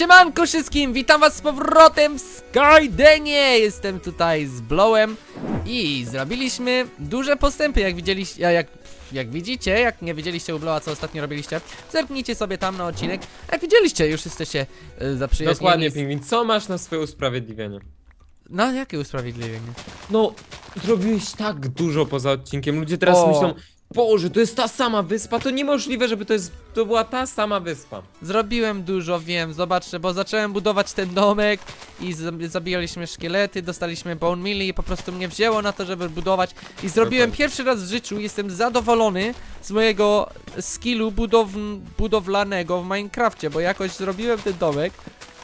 Siemanko wszystkim, witam was z powrotem w Skydenie! Jestem tutaj z Blowem i zrobiliśmy duże postępy, jak widzieliście, jak, jak widzicie, jak nie widzieliście u Blowa, co ostatnio robiliście, zerknijcie sobie tam na odcinek. Jak widzieliście, już jesteście y, zaprzyjaźnieni. Dokładnie, z- Pingwin. Co masz na swoje usprawiedliwienie? No, jakie usprawiedliwienie? No, zrobiłeś tak dużo poza odcinkiem. Ludzie teraz O. myślą, Boże, to jest ta sama wyspa? To niemożliwe, żeby to, jest, to była ta sama wyspa. Zrobiłem dużo, wiem, zobaczcie, bo zacząłem budować ten domek i z- zabijaliśmy szkielety, dostaliśmy bone meal i po prostu mnie wzięło na to, żeby budować i zrobiłem Dokładnie. pierwszy raz w życiu, jestem zadowolony z mojego skillu budow budowlanego w Minecrafcie, bo jakoś zrobiłem ten domek,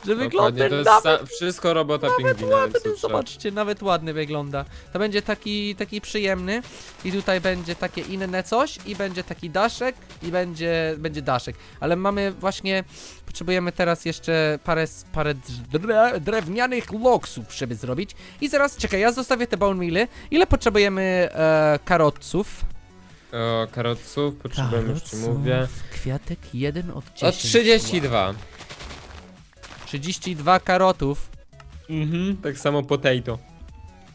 że wygląda Dokładnie, to jest nawet sa- wszystko robota Pingwina. więc ładny, to trzeba- zobaczcie, nawet ładny wygląda. To będzie taki, taki przyjemny i tutaj będzie takie inne coś i będzie taki daszek i będzie, będzie daszek. Ale mamy właśnie, potrzebujemy teraz jeszcze parę, s- parę dre, drewnianych loksów, żeby zrobić. I zaraz, czekaj, ja zostawię te bone mealy. Ile potrzebujemy e, karotców? O, karotców, potrzebujemy, już ci mówię. Kwiatek 1 od O, 10. 32. 32 karotów. Mhm. Tak samo potato.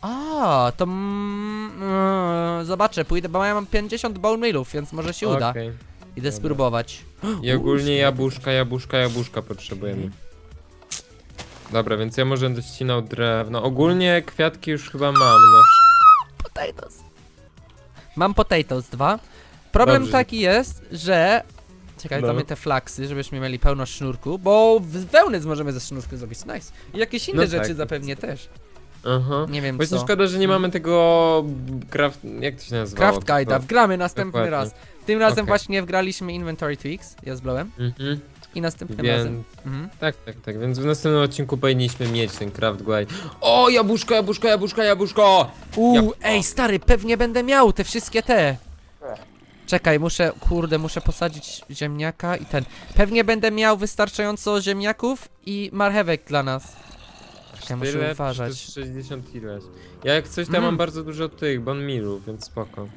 A, to mm, mm, zobaczę, pójdę, bo ja mam 50 bone mealów, więc może się uda. Okej. Idę dobra. spróbować. I ogólnie jabłuszka, jabłuszka, jabłuszka potrzebujemy. Dobra, więc ja może będę ścinał drewno. Ogólnie kwiatki już chyba mam. No. Potatoes. Mam potatoes dwa. Problem Dobrze. taki jest, że... Czekaj, No. damy te flaksy, żebyśmy mieli pełno sznurku, bo wełny możemy ze sznurku zrobić, nice. I jakieś inne No rzeczy tak. zapewnie też. Aha. Nie wiem Właśnie co. szkoda, że nie mamy tego craft... jak to się nazywało? Craft Guide'a, wgramy następny Dokładnie. raz. Tym razem Okej. właśnie wgraliśmy Inventory Tweaks, ja z Blowem. Mhm. I następnym Więc... razem. Mhm. Tak, tak, tak, więc w następnym odcinku powinniśmy mieć ten craft guide. O, jabłuszko, jabłuszko, jabłuszko, jabłuszko! Uuu, Jabłko. ej stary, pewnie będę miał te wszystkie te. Czekaj, muszę, kurde, muszę posadzić ziemniaka i ten. Pewnie będę miał wystarczająco ziemniaków i marchewek dla nas. Ja muszę uważać. to jest 60 ileś. Ja jak coś, to ja Mm. mam bardzo dużo tych bon milów, więc spoko.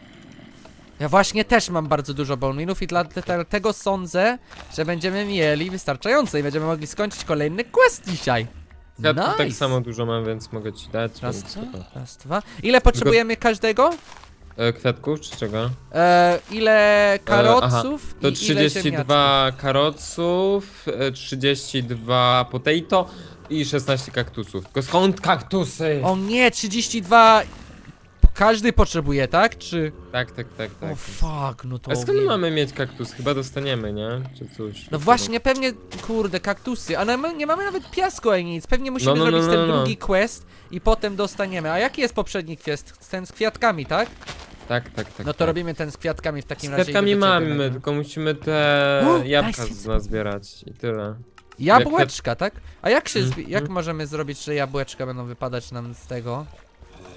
Ja właśnie też mam bardzo dużo bone mealów i dlatego sądzę, że będziemy mieli wystarczająco i będziemy mogli skończyć kolejny quest dzisiaj. Kwiatków nice. tak samo dużo mam, więc mogę ci dać. Raz, więc dwa, spoko. raz, dwa. Ile potrzebujemy każdego? E, kwiatków czy czego? E, ile karotców To i ile ziemniaczków? 32 karoców, e, 32 potato i 16 kaktusów. Tylko skąd kaktusy? O nie, 32. Każdy potrzebuje, tak? Czy. Tak, tak, tak, tak. O fuck, no to. A skąd mamy mieć kaktus? Chyba dostaniemy, nie? Czy coś? No właśnie, pewnie, kurde, kaktusy, a my nie mamy nawet piasku ani nic. Pewnie musimy No, no, no, zrobić no, ten no. drugi quest i potem dostaniemy. A jaki jest poprzedni quest? Ten z kwiatkami, tak? Tak, tak, tak. No to tak. robimy ten z kwiatkami w Z takim razie. kwiatkami idę do ciebie mamy, tylko musimy te O, jabłka nice. z nazbierać i tyle. Jabłeczka, tak? A jak się. Zbi- Mhm. jak możemy zrobić, że jabłeczka będą wypadać nam z tego?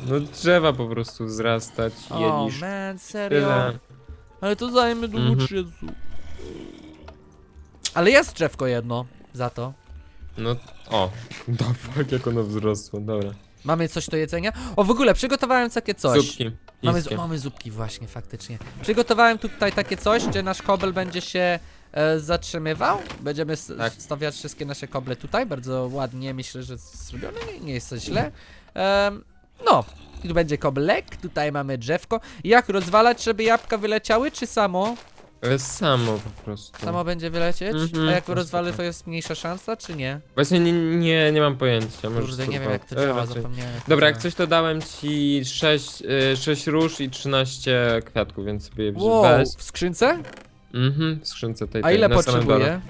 No drzewa po prostu wzrastać i O man, serio? Tyle. Ale to zajmie długo Mhm. czasu. Ale jest drzewko jedno za to. No, o. Da fuck, jak ono wzrosło, dobra. Mamy coś do jedzenia? O, w ogóle przygotowałem takie coś. Zupki. Mamy, z- mamy zupki właśnie, faktycznie. Przygotowałem tutaj takie coś, gdzie nasz kobel będzie się e, zatrzymywał. Będziemy s- Tak. stawiać wszystkie nasze koble tutaj, bardzo ładnie, myślę, że zrobione, nie, nie jest to źle. Em, no, tu będzie koblek, tutaj mamy drzewko. Jak rozwalać, żeby jabłka wyleciały, czy samo? Ale samo po prostu. Samo będzie wylecieć? Mhm, A jak no rozwalę, to jest mniejsza szansa, czy nie? Właśnie nie, nie, nie mam pojęcia. Może Kurde, nie wiem jak to spróbować. działa, E, raczej. zapomniałem. to Dobra, jak działa. coś to dałem ci 6, y, 6 róż i 13 kwiatków, więc sobie je Wow, weź. w skrzynce? Mhm, w skrzynce tej A tej, ile na samym dole. potrzebuję?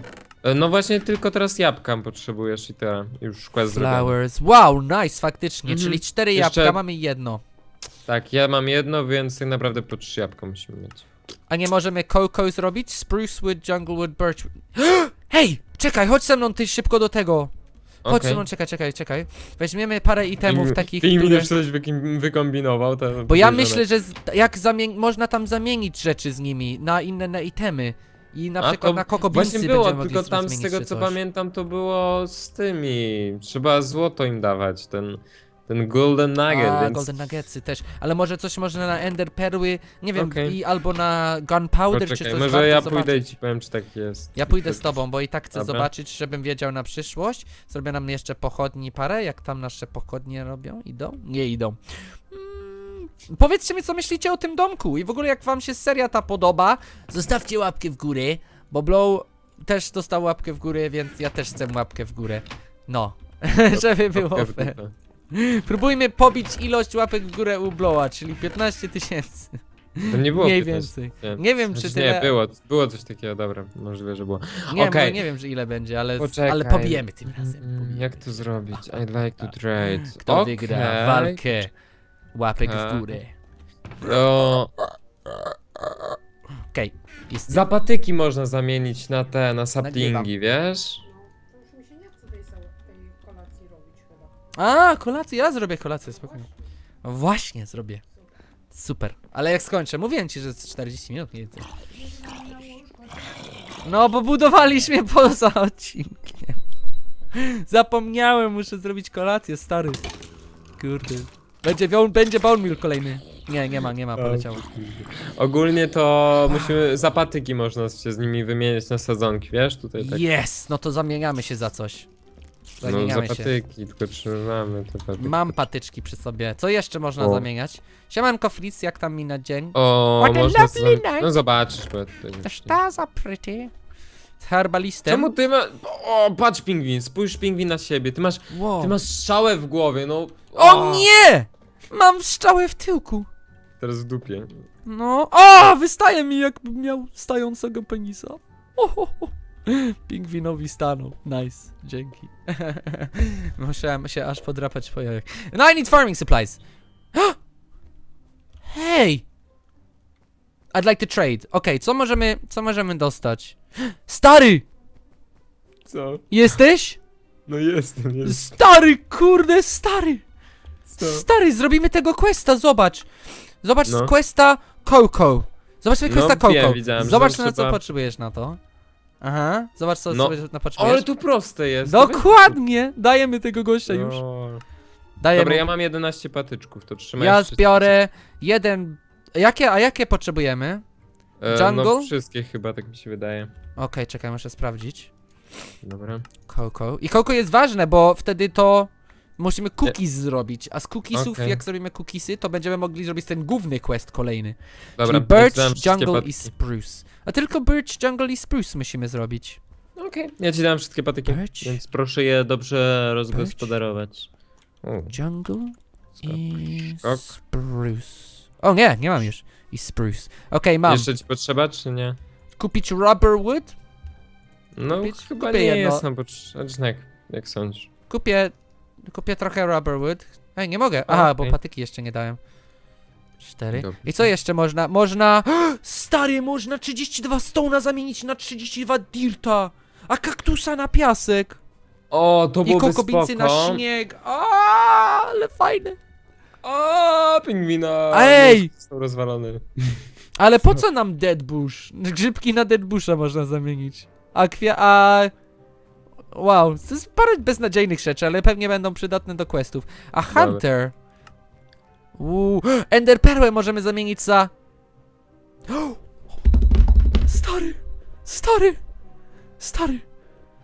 E, No właśnie tylko teraz jabłka potrzebujesz i tyle. Już quest zrobiony. Flowers. Wow, nice, faktycznie. Mhm. Czyli cztery Jeszcze- jabłka, mamy jedno. Tak, ja mam jedno, więc tak naprawdę po trzy jabłka musimy mieć. A nie możemy cocoa zrobić? Spruce wood, jungle wood, birch wood. Hej! Czekaj, chodź ze mną ty szybko do tego. Chodź Okej. ze mną, czekaj, czekaj, czekaj. Weźmiemy parę itemów Film- takich, Film które... coś wykim- wykombinował, to Bo ja podejrzane. myślę, że z... jak można tam zamienić rzeczy z nimi na inne na itemy. I na A przykład to na Coco Właśnie było, będziemy mogli tylko tam z zmienić tego czy co coś. pamiętam to było z tymi. Trzeba złoto im dawać, ten Ten Golden Nugget, A, więc... Golden Nuggetsy też. Ale może coś można na Ender Perły, nie wiem, Okej. i albo na Gunpowder, czy Poczekaj, coś może ja zobaczyć. pójdę i ci powiem, czy tak jest. Ja pójdę z tobą, bo i tak chcę Dobra. zobaczyć, żebym wiedział na przyszłość. Zrobię nam jeszcze pochodni parę, jak tam nasze pochodnie robią. Idą? Nie idą. Mm, powiedzcie mi, co myślicie o tym domku i w ogóle jak wam się seria ta podoba, zostawcie łapkę w górę, bo Blow też dostał łapkę w górę, więc ja też chcę łapkę w górę. No, żeby było Łapkę w fair. dupę. Próbujmy pobić ilość łapek w górę u Blowa, czyli 15 tysięcy. To nie było Mniej 15 więcej. Nie wiem, czy Znaczy, tyle... Nie, było, było coś takiego, dobra, możliwe, że było. Nie, Okej. nie wiem, że ile będzie, ale, Poczekaj. ale pobijemy tym razem. Mm. Jak to zrobić? I'd like to trade. Kto Okej. wygra walkę łapek w Okej. górę? O, Okej, jest. zapatyki można zamienić na te, na saplingi, wiesz? A, kolację, ja zrobię kolację, spokojnie. No Właśnie, zrobię. Super. Ale jak skończę, mówiłem ci, że z 40 minut nie jedzę. No, bo budowaliśmy poza odcinkiem. Zapomniałem, muszę zrobić kolację, stary. Kurde. Będzie, wią- będzie bone meal kolejny. Nie, nie ma, nie ma, poleciało. Ogólnie to musimy, zapatyki można się z nimi wymieniać na sadzonki, wiesz? Tutaj tak. Jest, no to zamieniamy się za coś. No Zamieniamy się. zapatyki, tylko trzymamy te patyki. Mam patyczki przy sobie. Co jeszcze można O. zamieniać? Siemanko Fritz, jak tam mi na dzień? O, What a można lovely sobie... night. No zobaczysz, bo ja tutaj Też właśnie- ta za pretty. Z herbalistem. Czemu ty ma... O, patrz pingwin, spójrz pingwin na siebie, ty masz, Wow. ty masz strzałę w głowie, no... O nie! Mam strzałę w tyłku. Teraz w dupie. No. O, wystaje mi jakbym miał stającego penisa. O, ho, ho. Pingwinowi stanął. Nice. Dzięki. Musiałem się aż podrapać po jajach. No I need farming supplies. Hej! I'd like to trade. Okej, co możemy, co możemy dostać? Stary! Co? Jesteś? No jestem, jestem. Stary, kurde, stary! Co? Stary, zrobimy tego questa, zobacz. Zobacz No. questa Coco. Zobacz sobie No, questa Coco. wiem, widziałem, że Zobacz tam na co trzeba- potrzebujesz na to. Aha, zobacz co No. sobie na potrzebujesz. Ale tu proste jest. Dokładnie! Dajemy tego gościa już. No. Dajemy. Dobra, ja mam 11 patyczków, to trzymaj ja wszystkie. zbiorę jeden... Jakie, a jakie potrzebujemy? E, Jungle? No wszystkie chyba, tak mi się wydaje. Okej, czekaj, muszę sprawdzić. Dobra. Coco. I Coco jest ważne, bo wtedy to musimy cookies zrobić, a z cookiesów, Okej. jak zrobimy cookiesy, to będziemy mogli zrobić ten główny quest kolejny. Dobra, Czyli Birch, wszystkie Jungle patyki. i Spruce. A tylko Birch, Jungle i Spruce musimy zrobić. Okej, ja ci dam wszystkie patyki, Birch. więc proszę je dobrze rozgospodarować. O, Jungle i skok. Spruce. O nie, nie mam już. I Spruce. Okej, mam. Jeszcze ci potrzeba, czy nie? Kupić rubber wood? No, Kupić? chyba Kupię nie jedno. jest nam potrzeba. Jak, jak sądzisz? Kupię... Kupię trochę rubber wood. Ej, nie mogę. Aha, bo Okej. patyki jeszcze nie dałem. Cztery. Dobrze. I co jeszcze można? Można... Stary, można 32 stona zamienić na 32 dirta. A kaktusa na piasek. O, to I byłoby kokobincy na spoko. śnieg. A, ale fajne. O, pingwina! Ej! Są rozwalone. Ale po co nam Dead Bush? Grzybki na Dead Busha można zamienić. A kwia... a... Wow, to jest parę beznadziejnych rzeczy, ale pewnie będą przydatne do questów. A Dobra. Hunter... Uuu, Ender Perłę możemy zamienić za... Stary! Stary! Stary!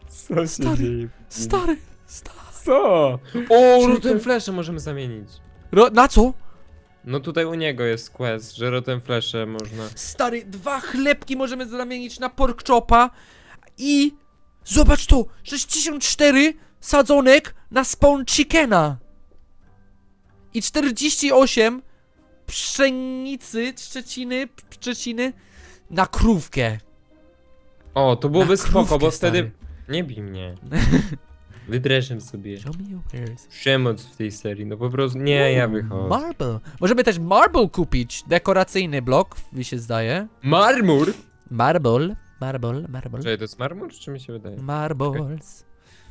Co się Stary. dzieje? Stary! Stary! Co? O. Rotten Flesze możemy zamienić. Ro na co? No tutaj u niego jest quest, że Rotten Flesze można. Stary, dwa chlebki możemy zamienić na pork chopa i zobacz to, 64 sadzonek na spawn chickena i 48 pszenicy, trzeciny, trzeciny na krówkę. O, to byłoby na spoko, bo krówkę, wtedy... stary. Nie bij mnie. Wydreszam sobie. Show me your wares. Przemoc w tej serii, no po prostu... Nie, ja wychodzę. Marble. Możemy też marble kupić, dekoracyjny blok, mi się zdaje. Marmur? Marble, marble, marble. Czekaj, to jest marmur, czy mi się wydaje? Marbles.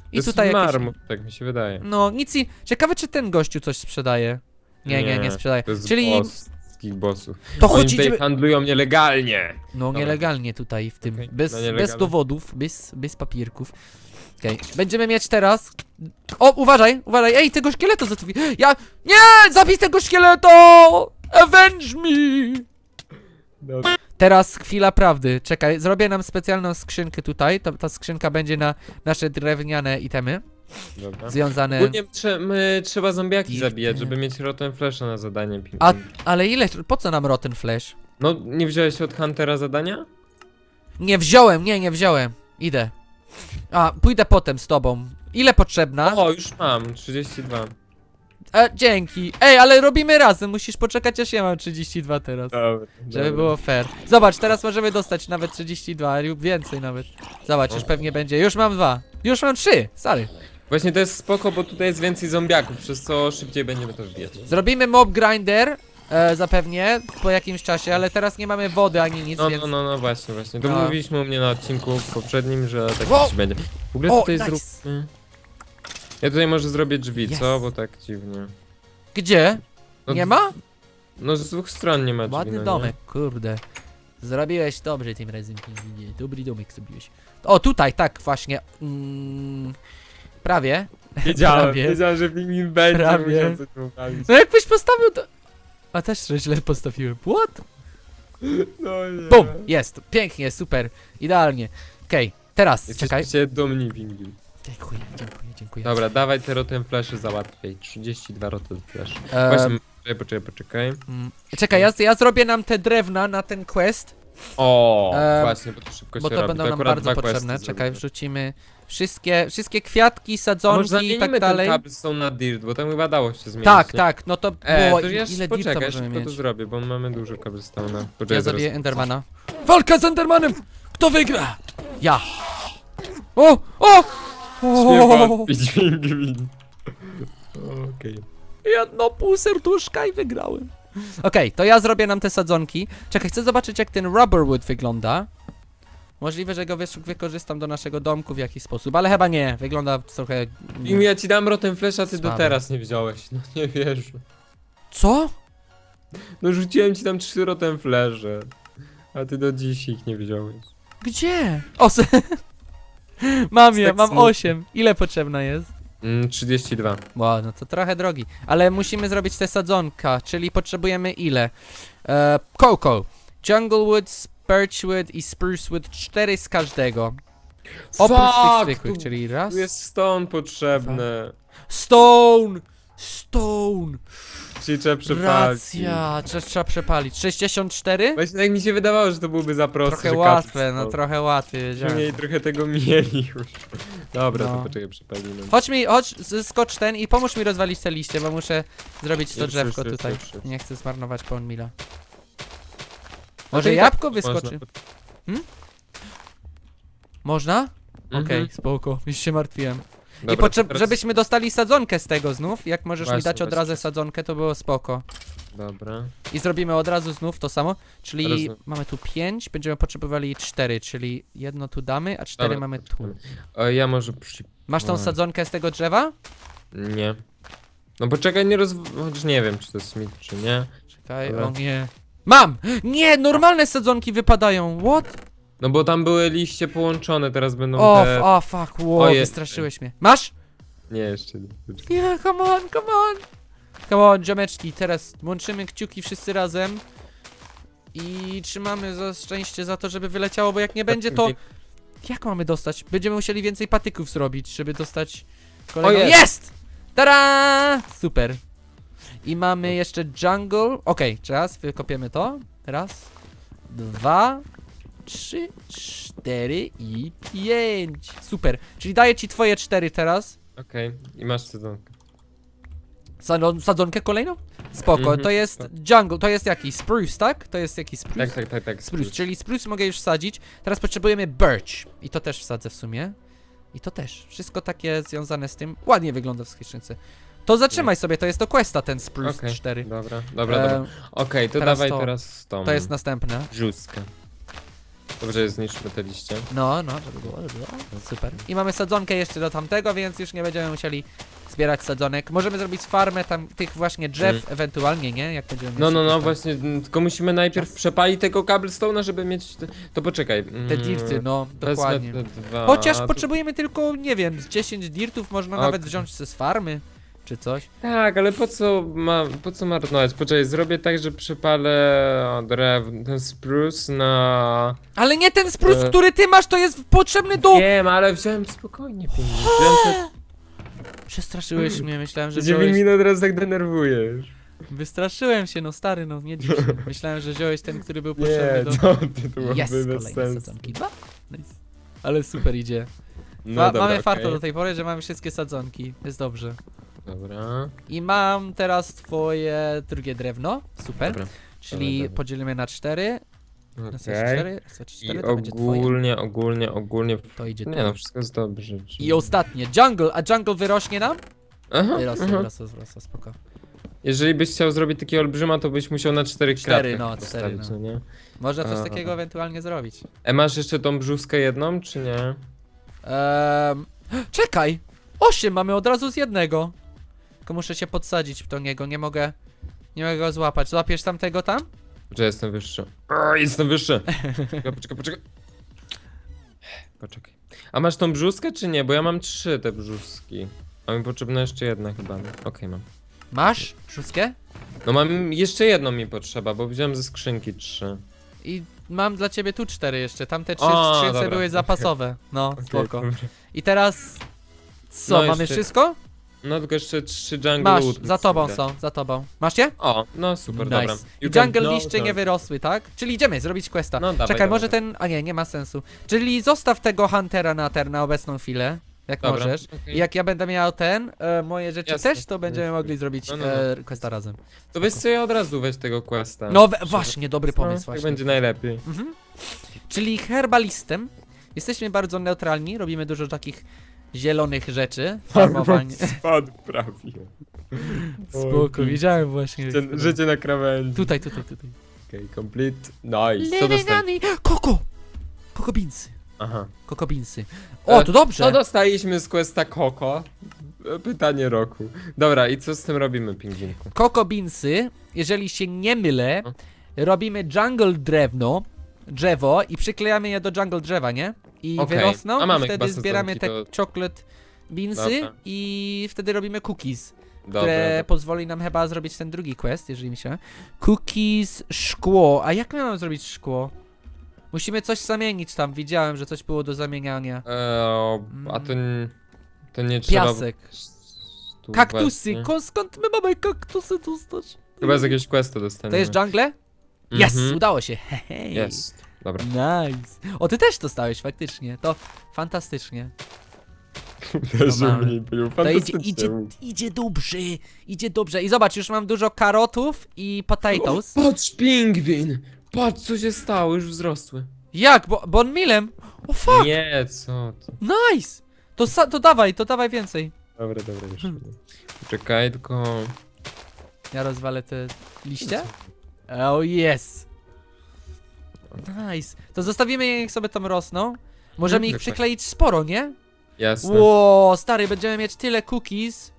To I jest tutaj jakieś... marmur, tak mi się wydaje. No, nic i... Ciekawe, czy ten gościu coś sprzedaje. Nie, nie, nie, Nie, sprzedaje. To jest Czyli boss. wszystkich bossów. To Oni chodzi, tutaj żeby... handlują nielegalnie. No Dobra. nielegalnie tutaj w tym, Okej, bez, no bez dowodów, bez, bez papierków. Okej, będziemy mieć teraz... O, uważaj, uważaj, ej, tego szkieleta zatowi... Ja... Nie! Zabij tego szkieleta! Avenge me! Dobra. Teraz chwila prawdy. Czekaj, zrobię nam specjalną skrzynkę tutaj. Ta, ta skrzynka będzie na nasze drewniane itemy Dobra. związane. Ogólnie trze my, trzeba zombiaki zabijać, żeby mieć Rotten Flasha na zadanie. A, ale ile? Po co nam Rotten Flash? No, nie wziąłeś od Huntera zadania? Nie wziąłem, nie, nie wziąłem. Idę. A, pójdę potem z tobą. Ile potrzebna? O, już mam, 32. E, dzięki. Ej, ale robimy razem. Musisz poczekać, aż ja mam 32 teraz. Dobra. Żeby było fair. Zobacz, teraz możemy dostać nawet 32 lub więcej nawet. Zobacz, już pewnie będzie. Już mam dwa. Już mam trzy. Sorry. Właśnie to jest spoko, bo tutaj jest więcej zombiaków, przez co szybciej będziemy to wbijać. Zrobimy mob grinder. E, zapewnie po jakimś czasie, ale teraz nie mamy wody ani nic, No, więc. no, no, no, właśnie, właśnie. To No. mówiliśmy u mnie na odcinku poprzednim, że tak Wow. coś będzie. W ogóle O, tutaj nice. zróbmy... Ja tutaj może zrobię drzwi, Yes. co? Bo tak dziwnie. Gdzie? No, nie ma? No z dwóch stron nie ma drzwi, Ładny no, nie? domek, kurde. Zrobiłeś dobrze tym razem, pingwinie. Dobry domek zrobiłeś. O, tutaj, tak, właśnie. Mm, prawie. Wiedziałem, Prawie. wiedziałem, że pingwin będzie Prawie. musiał coś. No jakbyś postawił to... A też źle postawiłem. What? No nie. Bum! Jest. Pięknie, super. Idealnie. Okej, teraz, czekaj. Jesteście dumni pingwin. Dziękuję, dziękuję, dziękuję. Dobra, dawaj te rotem flesze załatwiej. 32 rotem flash. E, Właśnie, poczekaj, poczekaj, poczekaj. mm, czekaj, ja, ja zrobię nam te drewna na ten quest, O, właśnie, bo to szybko bo się to robi. będą nam akurat bardzo dwa questy potrzebne. Czekaj, wrzucimy wszystkie, wszystkie kwiatki, A może sadzonki i zamienimy tak ten dalej. cobblestone na dirt, bo tam chyba dało się zmienić. Tak, nie? tak, no to E, było, to ja ile dirta poczekaj, możemy szybko to mieć. zrobię, bo mamy dużo cobblestone'a. Poczekaj, Ja zaraz- zabiję Endermana. Walka z Endermanem! Kto wygra? Ja! O! O! Pingwin. Okej. Jedno pół serduszka i wygrałem. Okej, to ja zrobię nam te sadzonki. Czekaj, chcę zobaczyć jak ten rubberwood wygląda. Możliwe, że go wiesz, wykorzystam do naszego domku w jakiś sposób, ale chyba nie. Wygląda trochę... Pingwin, ja ci dam rotem flash, a ty do teraz nie wziąłeś. No nie wierzę. Co? No rzuciłem ci tam trzy rotem flesze. A ty do dziś ich nie wziąłeś. Gdzie? O, se... Mam je, Tak mam smutno. 8. Ile potrzebna jest? Mm, 32. Wow, no to trochę drogi. Ale musimy zrobić te sadzonka, czyli potrzebujemy ile? E, cocoa, junglewood, birchwood i sprucewood, cztery z każdego. Oprócz tych Fuck, zwykłych, tu- czyli raz. Tu jest stone potrzebne. Stone! Stone! Czyli trzeba przepalić. Racja, trzeba, trzeba przepalić. 64? Właśnie tak mi się wydawało, że to byłoby za proste. Trochę że łatwe, no trochę łatwiej, wiedziałem. Trochę tego mieli już. Dobra, No. to poczekaj, przepalimy. Chodź mi, chodź, z- skocz ten i pomóż mi rozwalić te liście, bo muszę zrobić to Już, drzewko już, już, tutaj. już, już. Nie chcę zmarnować pon mila. No Może i tak jabłko można wyskoczy? pod- Można? Mhm. Okej, spoko, już się martwiłem. Dobra, I potrzeb, to teraz- żebyśmy dostali sadzonkę z tego znów, jak możesz mi Właśnie, dać od razu sadzonkę, to było spoko. Dobra. I zrobimy od razu znów to samo, czyli Rozumiem. mamy tu 5, będziemy potrzebowali 4, czyli jedno tu damy, a 4 Dobra, mamy tu. poczekamy. O, ja może przy... Masz tą Oj. sadzonkę z tego drzewa? Nie. No poczekaj, nie roz... Chociaż nie wiem, czy to jest mit, czy nie. Czekaj, Dobra. o nie. Mam! Nie, normalne sadzonki wypadają, what? No bo tam były liście połączone, teraz będą O, te... o fuck, wow, Ojej. wystraszyłeś mnie. Masz? Nie, jeszcze nie. Poczekaj. Nie, come on, come on. Come on, ziomeczki, teraz łączymy kciuki wszyscy razem. I trzymamy za szczęście za to, żeby wyleciało, bo jak nie będzie to... Jak mamy dostać? Będziemy musieli więcej patyków zrobić, żeby dostać kolejną... jest! Jest! Tada! Super. I mamy jeszcze jungle. Okej, raz, wykopiemy to. Raz, dwa, trzy, cztery i pięć. Super. Czyli daję ci twoje cztery teraz. Okej, i masz sezonkę. Sadzon- Sadzonkę kolejną? Spoko, Mhm, to jest jungle, to jest jaki? Spruce, tak? To jest jakiś spruce? Tak, tak, tak, tak. Spruce, czyli spruce mogę już wsadzić. Teraz potrzebujemy birch. I to też wsadzę w sumie. I to też. Wszystko takie związane z tym. Ładnie wygląda w skrzynce. To zatrzymaj sobie, to jest to questa ten spruce Okej, 4. Dobra, dobra, E, dobra. Okej, to teraz dawaj to. teraz tą. To jest następne. Brzuskę. Dobrze, zniszczmy te liście. No, no, żeby było, żeby było. Super. I mamy sadzonkę jeszcze do tamtego, więc już nie będziemy musieli zbierać sadzonek. Możemy zrobić farmę tam tych właśnie drzew, Mm. ewentualnie, nie? Jak będziemy No, mieć no, no, tam właśnie, m, tylko musimy najpierw przepalić tego cobblestone'a, żeby mieć... Te... To poczekaj. Te mm, dirty, no, wezmę dokładnie. te dwa, Chociaż potrzebujemy tylko, nie wiem, z 10 dirtów można nawet wziąć ze z farmy, czy coś. Tak, ale po co, ma, po co marnować? Poczekaj, zrobię tak, że przepalę drew, ten spruce na... Ale nie ten spruc, E. który ty masz, to jest potrzebny do... Wiem, ale wziąłem spokojnie pieniądze. Wziąłem Przestraszyłeś mnie, myślałem, że. 9 wziąłeś... minut teraz tak denerwujesz. Wystraszyłem się, no stary, no nie się. Myślałem, że wziąłeś ten, który był potrzebny Nie, do... co ty, to byłoby bez kolejne sensu. sadzonki. Nice. Ale super idzie. No dobra, mamy farto okej. do tej pory, że mamy wszystkie sadzonki. Jest dobrze. Dobra, I mam teraz twoje drugie drewno. Super. dobra. Czyli dobra. podzielimy na cztery. Raz, Okej. cztery, raz, raz, I cztery, to będzie twoje. ogólnie, ogólnie, ogólnie... To idzie tu. Nie no, wszystko jest dobrze. czy- I ostatnie, jungle. A jungle wyrośnie nam? Aha, Wyrosło, aha. wyrosło, wyrosło, spoko. Jeżeli byś chciał zrobić taki olbrzyma, to byś musiał na cztery Cztery, kratkach no, postawić, cztery, no. no nie? Można coś A. takiego ewentualnie zrobić. E, masz jeszcze tą brzuskę jedną, czy nie? Ehm, czekaj! Osiem mamy od razu z jednego. Tylko muszę się podsadzić to niego, nie mogę... Nie mogę go złapać. Złapiesz tamtego tam? Że jestem wyższy. Jestem wyższy. Poczekaj, poczekaj, poczekaj. Poczekaj. A masz tą brzuskę, czy nie? Bo ja mam trzy te brzuski. A mi potrzebna jeszcze jedna chyba. Okej, mam. Masz? Szóstkę? No mam, jeszcze jedną mi potrzeba, bo wziąłem ze skrzynki trzy. I mam dla ciebie tu cztery jeszcze. Tamte trzy O, w skrzynce dobra. były zapasowe. No, Okej, spoko. dobra. I teraz... Co, No, mamy jeszcze- wszystko? No tylko jeszcze trzy jungle Masz, wood za tobą są, za tobą. Masz je? O, no super, nice. dobra. I You can jungle blow liście nie them. wyrosły, tak? Czyli idziemy zrobić questa. No, dawaj, Czekaj, dawaj, może dawaj. ten... A nie, nie ma sensu. Czyli zostaw tego Huntera na, ter, na obecną chwilę. Jak Dobra, możesz. okej. I jak ja będę miał ten, e, moje rzeczy Jasne. też, to będziemy mogli zrobić No, no, no. e, questa razem. To weź sobie od razu weź tego questa. No we, właśnie, dobry No, pomysł tak właśnie. będzie najlepiej. Mhm. Czyli herbalistem. Jesteśmy bardzo neutralni, robimy dużo takich zielonych rzeczy. Farmowanie. Spadł prawie. Spoko, widziałem właśnie. Życie, życie na krawędzi. Tutaj, tutaj, tutaj. Okej, complete. Nice. Co dostaliśmy? Koko! Koko beansy. Aha. Koko beansy. O, E, to dobrze! Co dostaliśmy z questa Koko? Pytanie roku. Dobra, i co z tym robimy, pingwinku? Koko beansy, jeżeli się nie mylę, No. robimy jungle drewno, drzewo i przyklejamy je do jungle drzewa, nie? I Okej. wyrosną A mamy i chyba wtedy zbieramy te sadzonki, chocolate beansy Dobra. i wtedy robimy cookies, które dobra. pozwoli nam chyba zrobić ten drugi quest, jeżeli mi się... Cookies, szkło. A jak my mamy zrobić szkło? Musimy coś zamienić tam, widziałem, że coś było do zamieniania. E, a to, n- to nie trzeba... Piasek. tu Kaktusy, właśnie. Ko- skąd my mamy kaktusy dostać? Chyba z jakiegoś questa dostaniemy. To jest jungle? Yes, Mhm. udało się. Hej. Jest. Dobra. Nice. O, ty też dostałeś faktycznie. To fantastycznie. Też mamy. mniej było. To idzie, Fantastycznie. idzie, idzie dobrze. Idzie dobrze. I zobacz, już mam dużo karotów i potatoes. Patrz, pingwin! Patrz, co się stało, już wzrosły. Jak? Bo, bon milem? O fuck! Nie, co to? Nice! To, sa- to dawaj, to dawaj więcej. Dobra, dobra, już. Czekaj, tylko... Ja rozwalę te liście. Oh yes. Nice. To zostawimy je, niech sobie tam rosną. Możemy ich Dokładnie. przykleić sporo, nie? Jasne. Ło, stary, będziemy mieć tyle cookies.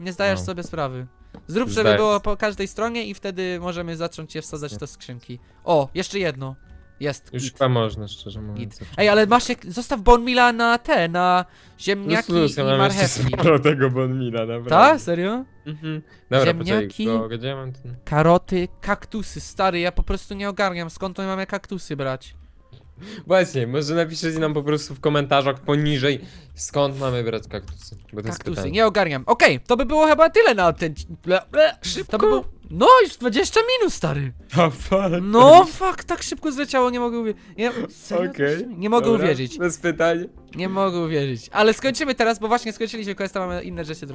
Nie zdajesz No. sobie sprawy. Zrób, żeby Zdaję. było po każdej stronie i wtedy możemy zacząć je wsadzać do skrzynki. O, jeszcze jedno. Jest. Już git. chyba można, szczerze mówiąc. Ej, ale masz jak... Zostaw bon mila na te, na ziemniaki Luz, luz, i ja mam jeszcze marchewki. sporo tego bonmila, naprawdę. Tak? Serio? Mhm. Dobra, Ziemniaki. poczekaj, go, gdzie ja mam ten... Karoty, kaktusy, stary, ja po prostu nie ogarniam, skąd my mamy kaktusy brać. Właśnie, może napiszecie nam po prostu w komentarzach poniżej, skąd mamy brać kaktusy. Bo to jest Kaktusy, pytanie. nie ogarniam. Okej, to by było chyba tyle na ten... To by było... No, już 20 minut, stary. A, fuck. No, fuck, tak szybko zleciało, nie mogę uwierzyć. Nie, serio? Okej. nie mogę Dobra, uwierzyć. Bez pytań. Nie mogę uwierzyć. Ale skończymy teraz, bo właśnie skończyliśmy questa, mamy inne rzeczy do.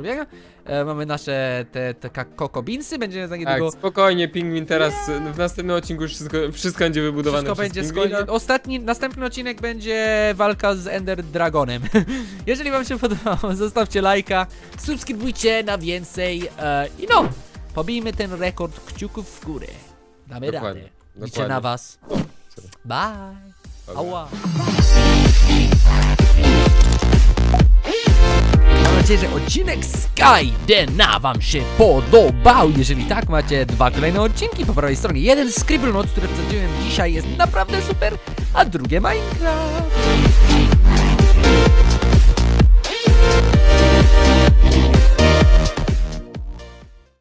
E, mamy nasze te, te ka- koko beansy, będziemy za Tak, niedługo... spokojnie, pingwin teraz w następnym odcinku wszystko, wszystko będzie wybudowane Wszystko przez będzie pingwina. skończone. Ostatni, następny odcinek będzie walka z Ender Dragonem. Jeżeli wam się podobało, zostawcie lajka, subskrybujcie na więcej e, i no, pobijmy ten rekord kciuków w górę. Damy Dokładnie, radę. Liczę dokładnie. na was. Bye. Ała. Mam nadzieję, że odcinek Skydena wam się podobał. Jeżeli tak, macie dwa kolejne odcinki po prawej stronie. Jeden Scribble Notes, który wsadziłem dzisiaj jest naprawdę super, a drugie Minecraft.